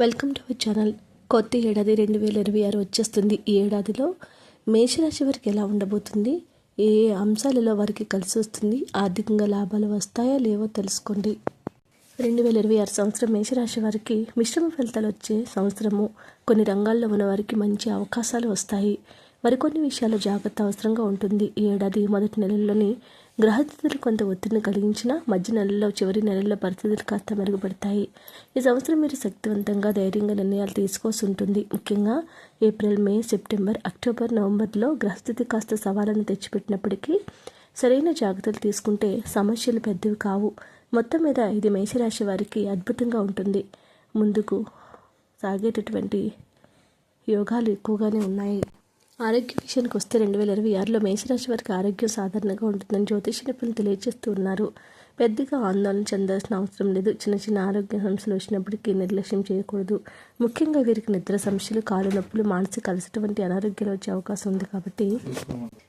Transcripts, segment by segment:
Welcome to our channel. కొత్త ఏడాది రెండు వేల ఇరవై ఆరు వచ్చేస్తుంది. ఈ ఏడాదిలో మేషరాశి వారికి ఎలా ఉండబోతుంది? ఏ ఏ అంశాలలో వారికి కలిసి వస్తుంది? ఆర్థికంగా లాభాలు వస్తాయా లేవో తెలుసుకోండి. రెండు వేల ఇరవై ఆరు సంవత్సరం మేషరాశి వారికి మిశ్రమ ఫలితాలు వచ్చే సంవత్సరము. కొన్ని రంగాల్లో ఉన్న వారికి మంచి అవకాశాలు వస్తాయి. మరికొన్ని విషయాల్లో జాగ్రత్త అవసరంగా ఉంటుంది. ఈ ఏడాది మొదటి నెలల్లోని గ్రహస్థితులు కొంత ఒత్తిడిని కలిగించిన మధ్య నెలల్లో చివరి నెలల్లో పరిస్థితులు కాస్త మెరుగుపడతాయి. ఈ సంవత్సరం మీరు శక్తివంతంగా ధైర్యంగా నిర్ణయాలు తీసుకోవాల్సి ఉంటుంది. ముఖ్యంగా ఏప్రిల్ మే సెప్టెంబర్ అక్టోబర్ నవంబర్లో గ్రహస్థితి కాస్త సవాళ్ళను తెచ్చిపెట్టినప్పటికీ సరైన జాగ్రత్తలు తీసుకుంటే సమస్యలు పెద్దవి కావు. మొత్తం మీద ఇది మేషరాశి వారికి అద్భుతంగా ఉంటుంది. ముందుకు సాగేటటువంటి యోగాలు ఎక్కువగానే ఉన్నాయి. ఆరోగ్య విషయానికి వస్తే రెండు వేల ఇరవై ఆరులో మేషరాశి వారికి ఆరోగ్యం సాధారణంగా ఉంటుందని జ్యోతిష నిపుణులు తెలియజేస్తూ ఉన్నారు. పెద్దగా ఆందోళన చెందాల్సిన అవసరం లేదు. చిన్న చిన్న ఆరోగ్య సమస్యలు వచ్చినప్పటికీ నిర్లక్ష్యం చేయకూడదు. ముఖ్యంగా వీరికి నిద్ర సమస్యలు కాలు నొప్పులు మానసిక అలసట వంటి అనారోగ్యాలు వచ్చే అవకాశం ఉంది కాబట్టి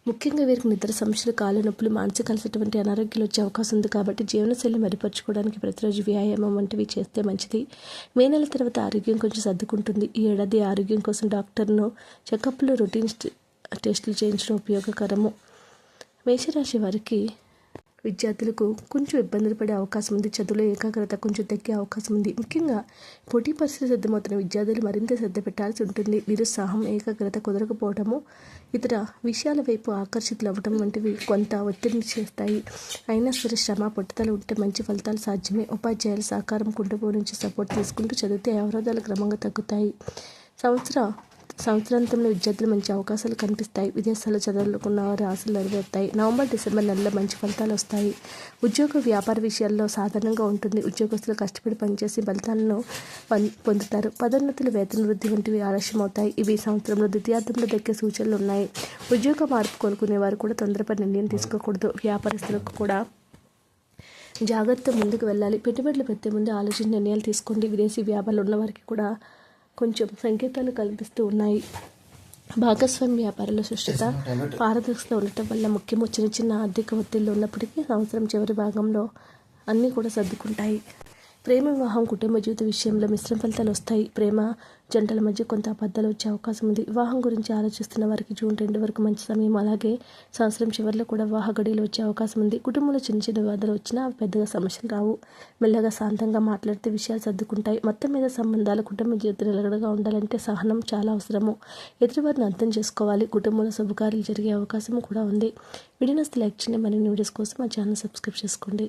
ముఖ్యంగా వీరికి నిద్ర సమస్యలు కాలు నొప్పులు మానసిక అలసట వంటి అనారోగ్యాలు వచ్చే అవకాశం ఉంది కాబట్టి జీవనశైలి మెరుగుపరచుకోవడానికి ప్రతిరోజు వ్యాయామం వంటివి చేస్తే మంచిది. మే నెల తర్వాత ఆరోగ్యం కొంచెం సర్దుకుంటుంది. ఈ ఏడాది ఆరోగ్యం కోసం డాక్టర్ను చెకప్లు రొటీన్ టెస్టులు చేయించడం ఉపయోగకరము. మేషరాశి వారికి విద్యార్థులకు కొంచెం ఇబ్బందులు పడే అవకాశం ఉంది. చదువులో ఏకాగ్రత కొంచెం తగ్గే అవకాశం ఉంది. ముఖ్యంగా పోటీ పరిస్థితి సిద్ధమవుతున్న విద్యార్థులు మరింత శ్రద్ధ పెట్టాల్సి ఉంటుంది. నిరుత్సాహం ఏకాగ్రత కుదరకపోవడము ఇతర విషయాల వైపు ఆకర్షితులు అవ్వడం వంటివి కొంత ఒత్తిడిని చేస్తాయి. అయినా సరే శ్రమ పట్టుదల ఉంటే మంచి ఫలితాలు సాధ్యమే. ఉపాధ్యాయుల సహకారం కుటుంబం నుంచి సపోర్ట్ తీసుకుంటూ చదివితే అవరోధాలు క్రమంగా తగ్గుతాయి. సంవత్సర సంవత్సరాంతంలో విద్యార్థులు మంచి అవకాశాలు కనిపిస్తాయి. విదేశాల్లో చదువుకున్న వారి ఆశలు నెరవేరుతాయి. నవంబర్ డిసెంబర్ నెలలో మంచి ఫలితాలు వస్తాయి. ఉద్యోగ వ్యాపార విషయాల్లో సాధారణంగా ఉంటుంది. ఉద్యోగస్తులు కష్టపడి పనిచేసి ఫలితాలను పొందుతారు. పదోన్నతులు వేతన వృద్ధి వంటివి ఆలస్యం అవుతాయి ఇవి సంవత్సరంలో ద్వితీయార్థంలో దక్కే సూచనలు ఉన్నాయి. ఉద్యోగ మార్పు కోలుకునే వారు కూడా తొందరపడి నిర్ణయం తీసుకోకూడదు. వ్యాపారస్తులకు కూడా జాగ్రత్త ముందుకు వెళ్ళాలి. పెట్టుబడులు పెట్టే ముందు ఆలోచన నిర్ణయాలు తీసుకోండి. విదేశీ వ్యాపారాలు ఉన్నవారికి కూడా కొంచెం సంకేతాలు కల్పిస్తూ ఉన్నాయి. భాగస్వామి వ్యాపారాల సృష్టిత పారదర్శకత ఉండటం వల్ల ముఖ్యము చిన్న చిన్న ఆర్థిక ఒత్తిళ్ళు ఉన్నప్పటికీ సంవత్సరం చివరి భాగంలో అన్నీ కూడా సర్దుకుంటాయి. ప్రేమ వివాహం కుటుంబ జీవిత విషయంలో మిశ్రమ ఫలితాలు వస్తాయి. ప్రేమ జంటల మధ్య కొంత అబద్ధాలు వచ్చే అవకాశం ఉంది. వివాహం గురించి ఆలోచిస్తున్న వారికి జూన్ రెండు వరకు మంచి సమయం అలాగే సంవత్సరం చివరిలో కూడా వివాహ గడియలు వచ్చే అవకాశం ఉంది. కుటుంబంలో చిన్న చిన్న వివాదాలు వచ్చినా పెద్దగా సమస్యలు రావు. మెల్లగా శాంతంగా మాట్లాడితే విషయాలు సర్దుకుంటాయి. మొత్తం మీద సంబంధాలు కుటుంబ జీవితం నిలకడగా ఉండాలంటే సహనం చాలా అవసరము. ఎదుటివారిని అర్థం చేసుకోవాలి. కుటుంబంలో శుభకార్యాలు జరిగే అవకాశం కూడా ఉంది. వీడియోస్ లైక్ చేయండి. మరిన్ని వీడియోస్ కోసం మా ఛానల్ సబ్స్క్రైబ్ చేసుకోండి.